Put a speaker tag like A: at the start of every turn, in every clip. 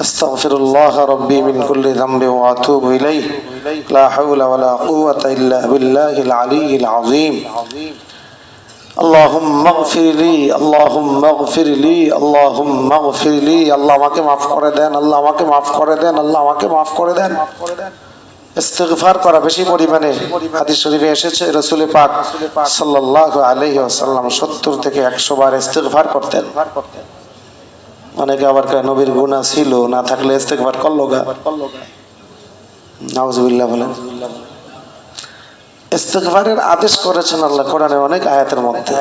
A: أستغفر الله ربي من كل ذنب وأتوب إليه لا حول ولا قوة إلا بالله العلي العظيم اللهم اغفر لي اللهم اغفر لي اللهم اغفر لي আল্লাহ আমাকে মাফ করে দেন, আল্লাহ আমাকে মাফ করে দেন, আল্লাহ আমাকে মাফ করে দেন। ইস্তেগফার করা বেশি পরিমাণে হাদিস শরীফে এসেছে, রসুল পাক সাল্লাল্লাহু আলাইহি ওয়াসাল্লাম 70 থেকে 100 বার ইস্তেগফার করতেন। অনেকে আবার কয় নবীর গুনাহ ছিল না থাকলে ইস্তেগফার করলো গা নাউজুবিল্লাহ বলেন ইস্তেগফারের আদেশ করেছেন আল্লাহ কোরআনে অনেক আয়াতের মধ্যে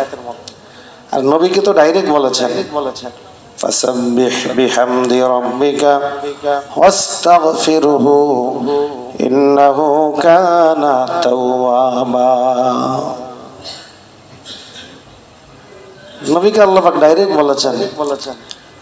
A: আর নবীকে তো ডাইরেক্ট বলেছেন বলেছেন فسبح بحمد ربك واستغفره إنه كان توابا নবীকে আল্লাহ পাক ডাইরেক্ট বলেছেন বলেছেন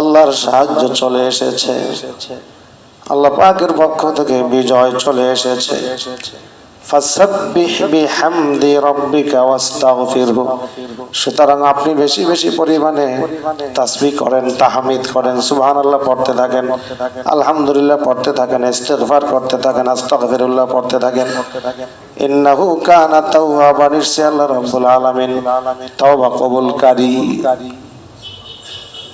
A: আল্লাহর সাহায্য চলে এসেছে। আল্লাহ পাকের পক্ষ থেকে বিজয় চলে এসেছে। সুতরাং আপনি বেশি বেশি পরিমাণে তাসবিহ করেন, তাহমিদ করেন, সুবহানাল্লাহ পড়তে থাকেন, আলহামদুলিল্লাহ পড়তে থাকেন, ইস্তিগফার করতে থাকেন, আস্তাগফিরুল্লাহ পড়তে থাকেন। ইন্নাহু কানা তাওয়াবান নিশ্চয় আল্লাহ রাব্বুল আলামিন তওবা কবুলকারী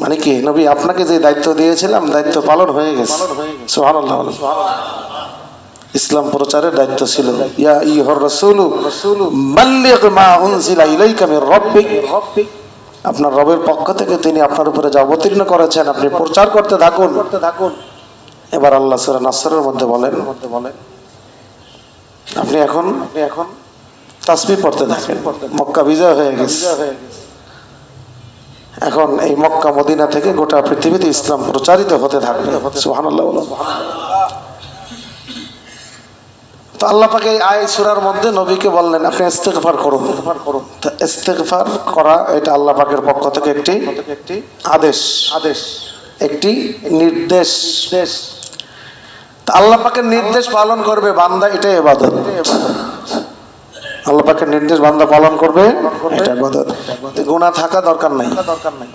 A: মানে কি নবী আপনাকে যে দায়িত্ব দিয়েছিলাম দায়িত্ব পালন হয়ে গেছে। সুবহানাল্লাহ ইসলাম প্রচারের দায়িত্ব ছিল। ইয়া ইহর রাসূলু বাল্লিগ মা উনজিলা ইলাইকা মির রাব্বিক। আপনার রবের পক্ষ থেকে তিনি আপনার উপরে যা অবতীর্ণ করেছেন আপনি প্রচার করতে থাকুন। করতে থাকুন। এবার আল্লাহ সূরা নাসরের মধ্যে বলেন মধ্যে বলেন আপনি এখন আপনি এখন তাসবিহ পড়তে থাকেন। মক্কা বিজয় হয়ে গেছে। এখন এই মক্কা, মদিনা থেকে গোটা পৃথিবীতে ইসলাম প্রচারিত হতে থাকবে। সুবহানাল্লাহ বলো তো আল্লাহ পাকে আয় সুরার মধ্যে নবীকে বললেন, আপনি ইস্তেগফার করুন। তো ইস্তেগফার করা এটা আল্লাহ পাকের পক্ষ থেকে একটি একটি আদেশ আদেশ একটি নির্দেশ। আল্লাহ পাকের নির্দেশ পালন করবে বান্দা, এটাই ইবাদত। আল্লাহ পাকের নির্দেশ বান্দা পালন করবে। এটা ইবাদত গুনাহ থাকা দরকার নাই। দরকার নাই।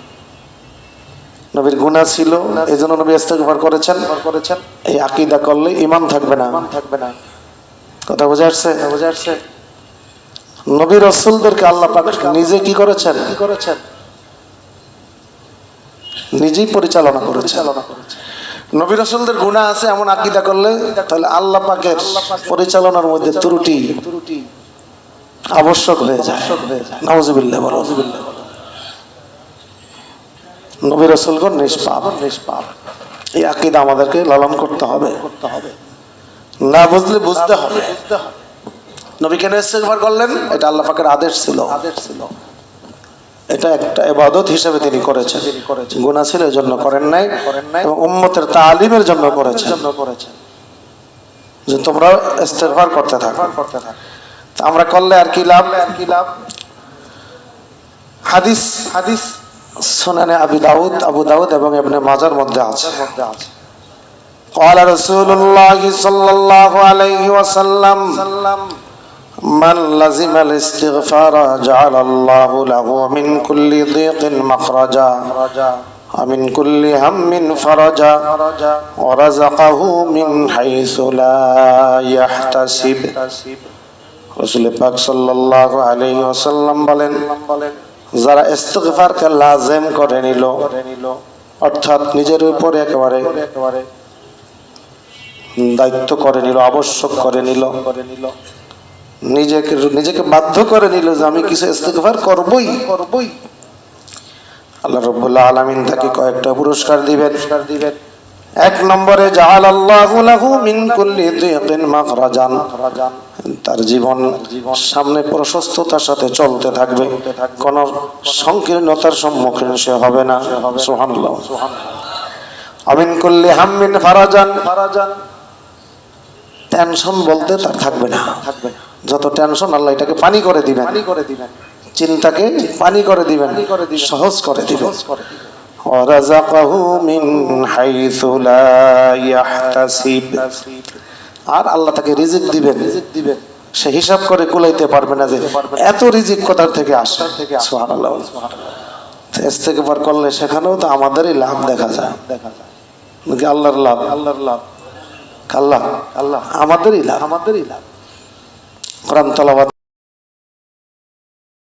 A: নবীর গুনাহ ছিল এই জন্য নবী ইস্তেগফার করেছেন। করেছেন। এই আকীদা করলে ঈমান থাকবে না। থাকবে না। কথা বোঝা আসছে? বোঝা আসছে। নবী রসুলদেরকে আল্লাহ পাক নিজে কি করেছেন? কি করেছেন? নিজেই পরিচালনা করেছেন। নবী রসুলদের গুণা আছে এমন আকিদা করলে তাহলে আল্লাহ পাকের পরিচালনার মধ্যে ত্রুটি ত্রুটি। আবশ্যক হয়ে যায়। নওয়াজুবিল্লাহ বলো। নবী রসুলগণ নিষ্পাপ। নিষ্পাপ। এই আকিদা আমাদেরকে লালন করতে হবে। করতে হবে। না বুঝলে বুঝতে হবে। নবী কেন ইস্তেগফার করলেন? এটা আল্লাহ পাকের আদেশ ছিল। আদেশ ছিল। এটা একটা ইবাদত হিসেবে তিনি করেছেন। গুনাহ ছিল এর জন্য করেন নাই। এবং উম্মতের তালিমের জন্য করেছেন। জন্য করেছেন। যে তোমরা করতে থাকো। করতে থাকো। আমরা করলে আর কি লাভ আর কি লাভ হাদিস হাদিস সুনানে আবু দাউদ আবু দাউদ এবং ইবনে মাজার মধ্যে আছে মধ্যে আছে قال رسول الله صلى الله عليه وسلم من لزم الاستغفار جعل الله له من كل ضيق مخرجا ومن كل هم فرجا ورزقه من حيث لا يحتسب রসুল পাক সাল্লাল্লাহু আলাইহি ওয়াসাল্লাম বলেন, যারা ইস্তিগফারকে লাজেম করে নিল, অর্থাৎ নিজের উপরে একেবারে দায়িত্ব করে নিল, আবশ্যক করে নিল, নিজেকে নিজেকে বাধ্য করে নিল যে আমি কিছু ইস্তেগফার করবই।
B: করবই
A: আল্লাহ রব্বুল্লাহ আলামিন তাকে কয়েকটা পুরস্কার দিবেন
B: দিবেন।
A: এক নম্বরে আল্লাহু মিন কুল্লি মাখরাজান। তার জীবন সামনে প্রশস্ততার সাথে চলতে থাকবে। কোন সংকীর্ণতার সম্মুখীন সে হবে না। সুবহানাল্লাহ। আমিন কুল্লি হাম্মিন ফারাজান।
B: ফারাজান
A: টেনশন বলতে তার থাকবে না।
B: থাকবে
A: যত টেনশন আল্লাহ এটাকে পানি করে দিবেন।
B: পানি করে দিবেন।
A: চিন্তাকে পানি করে দিবেন।
B: করে দিবেন।
A: সহজ করে দিবেন।
B: সহজ করে দিবেন।
A: ورزقه من حيث لا يحتسب আর আল্লাহ তাকে রিজিক দিবেন
B: রিজিক দিবেন
A: সে হিসাব করে কুলাইতে পারবে না যে এত রিজিক কোথার থেকে আসে
B: থেকে আসে।
A: সুবহানাল্লাহ ইস্তেগফার করলে সেখানেও তো আমাদেরই লাভ দেখা যায়
B: দেখা যায়
A: নাকি আল্লাহর লাভ
B: আল্লাহর লাভ
A: আল্লাহ
B: আল্লাহ
A: আমাদেরই লাভ
B: আমাদেরই লাভ
A: কোরআন তালাবাদ